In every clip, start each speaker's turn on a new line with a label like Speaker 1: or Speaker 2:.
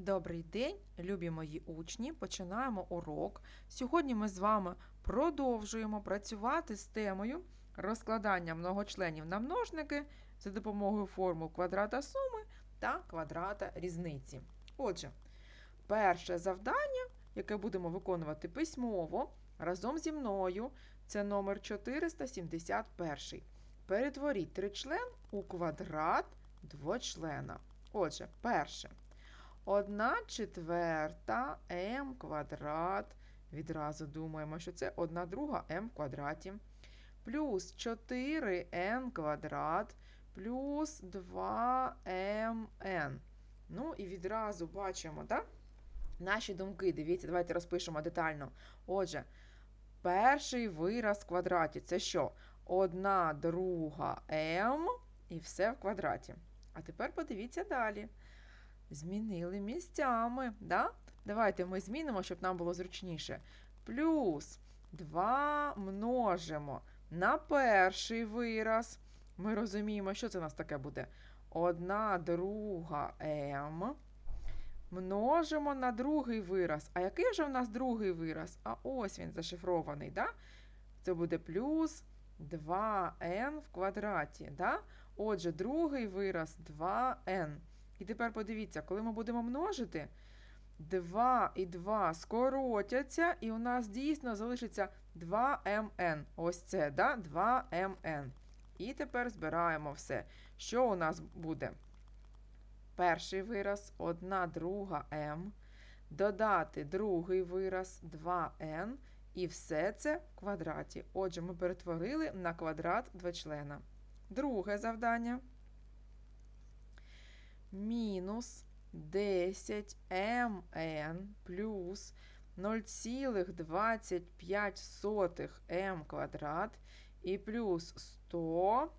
Speaker 1: Добрий день, любі мої учні! Починаємо урок. Сьогодні ми з вами продовжуємо працювати з темою розкладання многочленів на множники за допомогою формул квадрата суми та квадрата різниці. Отже, перше завдання, яке будемо виконувати письмово разом зі мною, це номер 471. Перетворіть тричлен у квадрат двочлена. Отже, перше. Одна четверта м квадрат. Відразу думаємо, що це одна друга м в квадраті. Плюс 4n квадрат плюс 2mn. Ну і відразу бачимо, так? Наші думки. Дивіться, давайте розпишемо детально. Отже, перший вираз в квадраті це що? Одна друга м і все в квадраті. А тепер подивіться далі. Змінили місцями. Да? Давайте ми змінимо, щоб нам було зручніше. Плюс 2 множимо на перший вираз. Ми розуміємо, що це у нас таке буде. Одна друга м. Множимо на другий вираз. А який же у нас другий вираз? А ось він зашифрований. Да? Це буде плюс 2n в квадраті. Да? Отже, другий вираз 2n. І тепер подивіться, коли ми будемо множити, 2 і 2 скоротяться, і у нас дійсно залишиться 2mn. Ось це, да? 2mn. І тепер збираємо все. Що у нас буде? Перший вираз 1 друга m. Додати другий вираз 2n. І все це в квадраті. Отже, ми перетворили на квадрат двочлена. Друге завдання мінус 10 мн плюс 0,25 м квадрат і плюс 100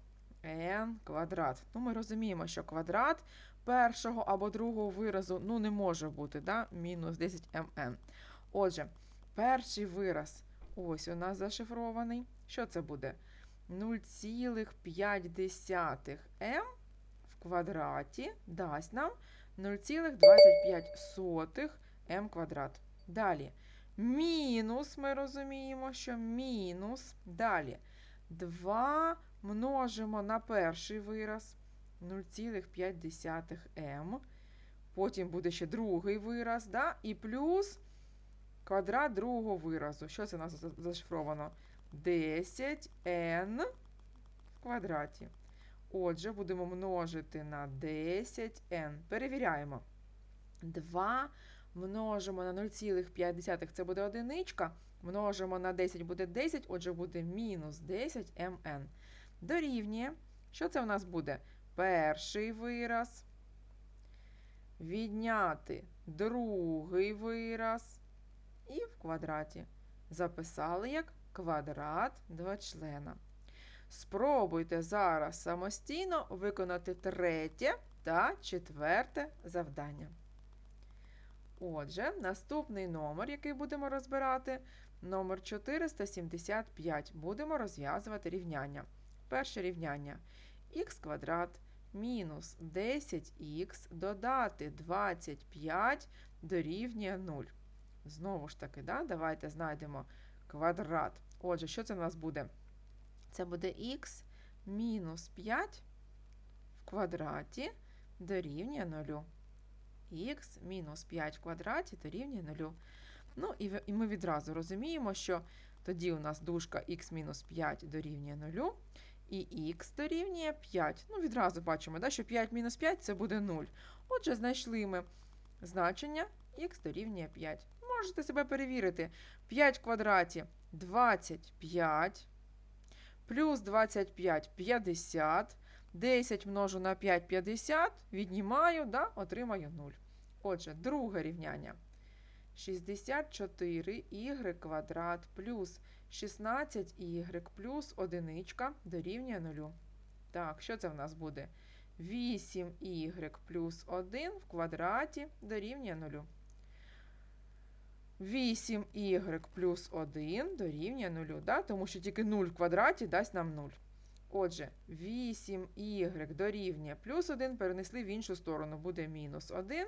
Speaker 1: n квадрат. Ну, ми розуміємо, що квадрат першого або другого виразу ну, не може бути, да? мінус 10 мн. Отже, перший вираз ось у нас зашифрований. Що це буде? 0,5 м квадраті дасть нам 0,25 м квадрат. Далі. Мінус, ми розуміємо, що мінус. Далі 2 множимо на перший вираз 0,5 м. Потім буде ще другий вираз, да? і плюс квадрат другого виразу. Що це у нас зашифровано? 10n в квадраті. Отже, будемо множити на 10n. Перевіряємо. 2 множимо на 0,5, це буде одиничка. Множимо на 10 буде 10, отже, буде мінус 10 mn. Дорівнює. Що це у нас буде? Перший вираз. Відняти другий вираз. І в квадраті. Записали як квадрат двочлена. Спробуйте зараз самостійно виконати третє та четверте завдання. Отже, наступний номер, який будемо розбирати, номер 475. Будемо розв'язувати рівняння. Перше рівняння х квадрат мінус 10х додати 25 дорівнює 0. Знову ж таки, да, давайте знайдемо квадрат. Отже, що це в нас буде? Це буде х мінус 5 в квадраті дорівнює 0. х мінус 5 в квадраті дорівнює 0. Ну, і, ми відразу розуміємо, що тоді у нас дужка х мінус 5 дорівнює 0, і х дорівнює 5. Ну, відразу бачимо, да, що 5 мінус 5 це буде 0. Отже, знайшли ми значення х дорівнює 5. Можете себе перевірити. 5 в квадраті 25 плюс 25 50. 10 множу на 5 50, віднімаю, да, отримаю 0. Отже, друге рівняння. 64y квадрат плюс 16y плюс 1 дорівнює 0. Так, що це в нас буде? 8y плюс 1 в квадраті дорівнює 0. 8y плюс 1 дорівнює 0, да? тому що тільки 0 в квадраті дасть нам 0. Отже, 8y дорівнює плюс 1 перенесли в іншу сторону, буде мінус 1.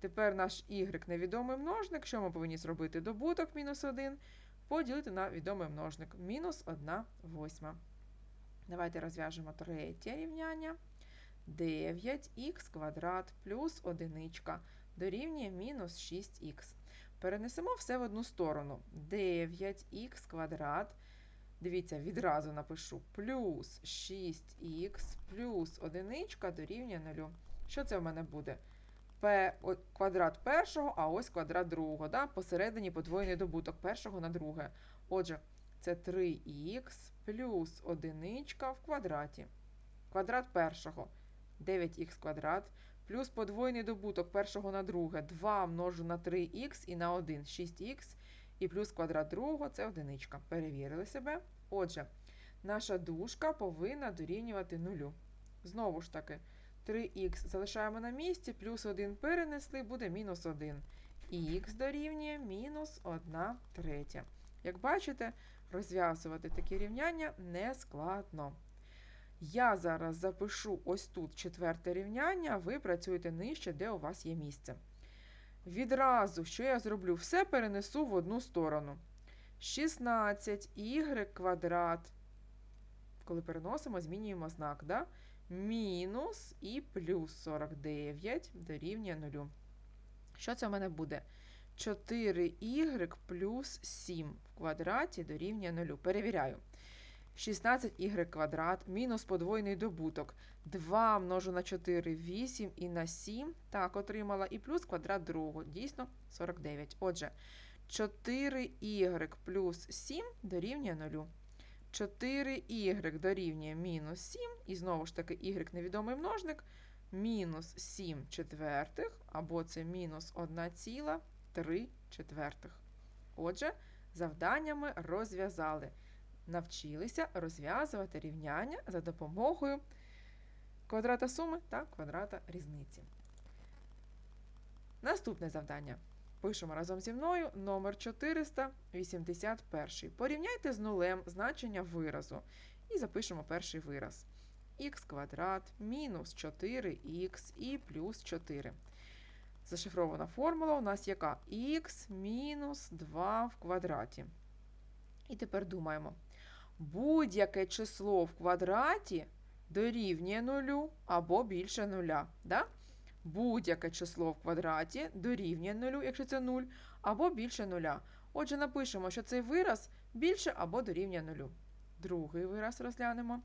Speaker 1: Тепер наш y невідомий множник. Що ми повинні зробити? Добуток мінус 1 поділити на відомий множник. Мінус 1 восьма. Давайте розв'яжемо третє рівняння. 9х квадрат плюс одиничка дорівнює мінус 6х. Перенесемо все в одну сторону. 9х квадрат. Дивіться, відразу напишу плюс 6х плюс одиничка дорівнює 0. Що це в мене буде? П, квадрат першого, а ось квадрат другого. Да? Посередині подвоєний добуток першого на друге. Отже, це 3х плюс одиничка в квадраті. Квадрат першого 9х квадрат плюс подвоєний добуток першого на друге 2 множу на 3х і на 1 6х і плюс квадрат другого це одиничка. Перевірили себе. Отже, наша дужка повинна дорівнювати нулю. Знову ж таки, 3х залишаємо на місці, плюс 1 перенесли, буде мінус 1. Х дорівнює мінус 1 третя. Як бачите, розв'язувати такі рівняння не складно. Я зараз запишу ось тут четверте рівняння, ви працюєте нижче, де у вас є місце. Відразу, що я зроблю? Все перенесу в одну сторону. 16y квадрат. Коли переносимо, змінюємо знак. Да? Мінус і плюс 49 дорівнює 0. Що це в мене буде? 4y плюс 7 в квадраті дорівнює 0. Перевіряю. 16y квадрат мінус подвойний добуток. 2 множу на 4 8 і на 7. Так, отримала. І плюс квадрат другого. Дійсно 49. Отже, 4y плюс 7 дорівнює 0. 4y дорівнює мінус 7. І знову ж таки y невідомий множник. Мінус 7 четвертих, або це мінус 1,3 четвертих. Отже, завданнями розв'язали навчилися розв'язувати рівняння за допомогою квадрата суми та квадрата різниці. Наступне завдання. Пишемо разом зі мною номер 481. Порівняйте з нулем значення виразу. І запишемо перший вираз. х квадрат мінус 4х і плюс 4. Зашифрована формула у нас яка? х мінус 2 в квадраті. І тепер думаємо. Будь-яке число в квадраті дорівнює нулю або більше нуля. Да? Будь-яке число в квадраті дорівнює нулю, якщо це 0, або більше нуля. Отже, напишемо, що цей вираз більше або дорівнює нулю. Другий вираз розглянемо.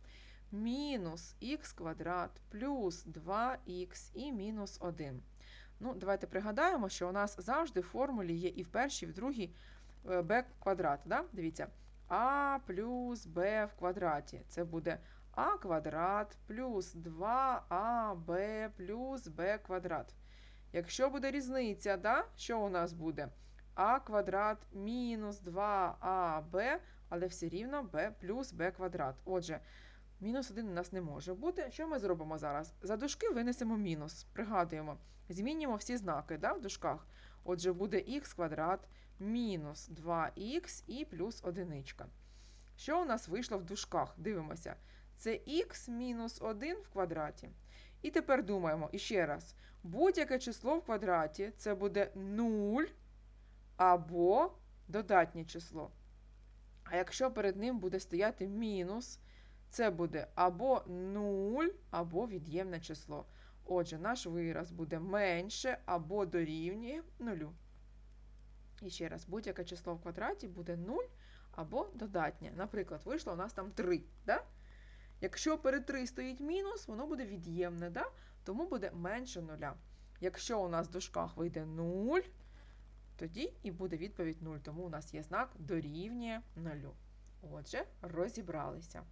Speaker 1: Мінус х квадрат плюс 2х і мінус 1. Ну, Давайте пригадаємо, що у нас завжди в формулі є і в першій, і в другій b квадрат. Да? Дивіться а плюс b в квадраті. Це буде а квадрат плюс 2аб плюс b квадрат. Якщо буде різниця, да, що у нас буде? а квадрат мінус 2аб, але все рівно b плюс b квадрат. Отже, мінус 1 у нас не може бути. Що ми зробимо зараз? За дужки винесемо мінус. Пригадуємо, змінюємо всі знаки да, в дужках. Отже, буде х квадрат мінус 2х і плюс одиничка. Що у нас вийшло в дужках? Дивимося. Це х мінус 1 в квадраті. І тепер думаємо іще раз. Будь-яке число в квадраті це буде 0 або додатнє число. А якщо перед ним буде стояти мінус, це буде або 0, або від'ємне число. Отже, наш вираз буде менше або дорівнює 0. І ще раз, будь-яке число в квадраті буде 0 або додатнє. Наприклад, вийшло у нас там 3. Да? Якщо перед 3 стоїть мінус, воно буде від'ємне, да? тому буде менше 0. Якщо у нас в дужках вийде 0, тоді і буде відповідь 0, тому у нас є знак дорівнює 0. Отже, розібралися.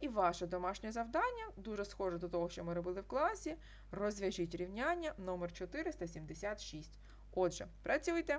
Speaker 1: І ваше домашнє завдання, дуже схоже до того, що ми робили в класі, розв'яжіть рівняння номер 476. Отже, працюйте!